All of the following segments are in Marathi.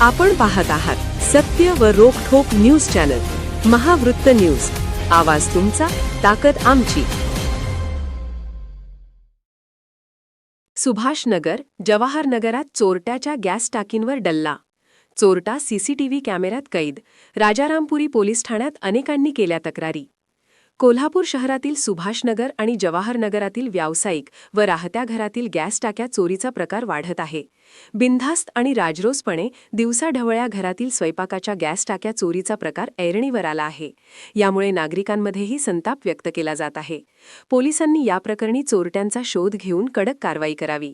आपण पाहत आहात सत्य व रोखोक न्यूज चॅनल महावृत्त न्यूज. आवाज तुमचा ताकद आमची. सुभाषनगर जवाहरनगरात चोरट्याच्या गॅस टाकींवर डल्ला. चोरटा सीसीटीव्ही कॅमेऱ्यात कैद. राजारामपुरी पोलीस ठाण्यात अनेकांनी केल्या तक्रारी. कोल्हापूर शहरातील सुभाषनगर आणि जवाहरनगरातील व्यावसायिक व राहत्या घरातील गॅस टाक्या चोरीचा प्रकार वाढत आहे. बिनधास्त आणि राजरोसपणे दिवसाढवळ्या घरातील स्वयंपाकाच्या गॅस टाक्या चोरीचा प्रकार ऐरणीवर आला आहे. यामुळे नागरिकांमध्येही संताप व्यक्त केला जात आहे. पोलिसांनी या प्रकरणी चोरट्यांचा शोध घेऊन कडक कारवाई करावी.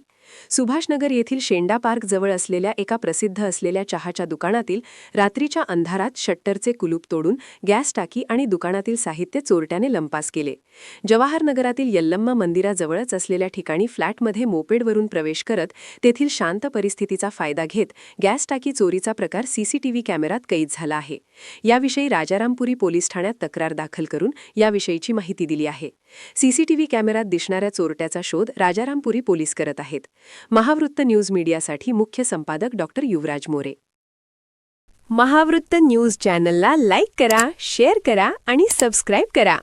सुभाषनगर येथील शेंडा पार्क जवळ असलेल्या एका प्रसिद्ध असलेल्या चहाच्या दुकानातील रात्रीच्या अंधारात शट्टरचे कुलूप तोडून गॅस टाकी आणि दुकानातील साहित्य चोरट्याने लंपास केले. जवाहरनगरातील यल्लम्मा मंदिराजवळच असलेल्या ठिकाणी फ्लॅटमध्ये मोपेडवरून प्रवेश करत तेथील शांत परिस्थितीचा फायदा घेत गॅस टाकी चोरीचा प्रकार सीसीटीव्ही कॅमेऱ्यात कैद झाला आहे. याविषयी राजारामपुरी पोलीस ठाण्यात तक्रार दाखल करून याविषयीची माहिती दिली आहे. सीसीटीव्ही कॅमेऱ्यात दिसणाऱ्या चोरट्याचा शोध राजारामपुरी पोलीस करत आहेत. महावृत्त न्यूज मीडियासाठी मुख्य संपादक डॉक्टर युवराज मोरे. महावृत्त न्यूज चॅनलला लाईक करा शेअर करा आणि सबस्क्राईब करा.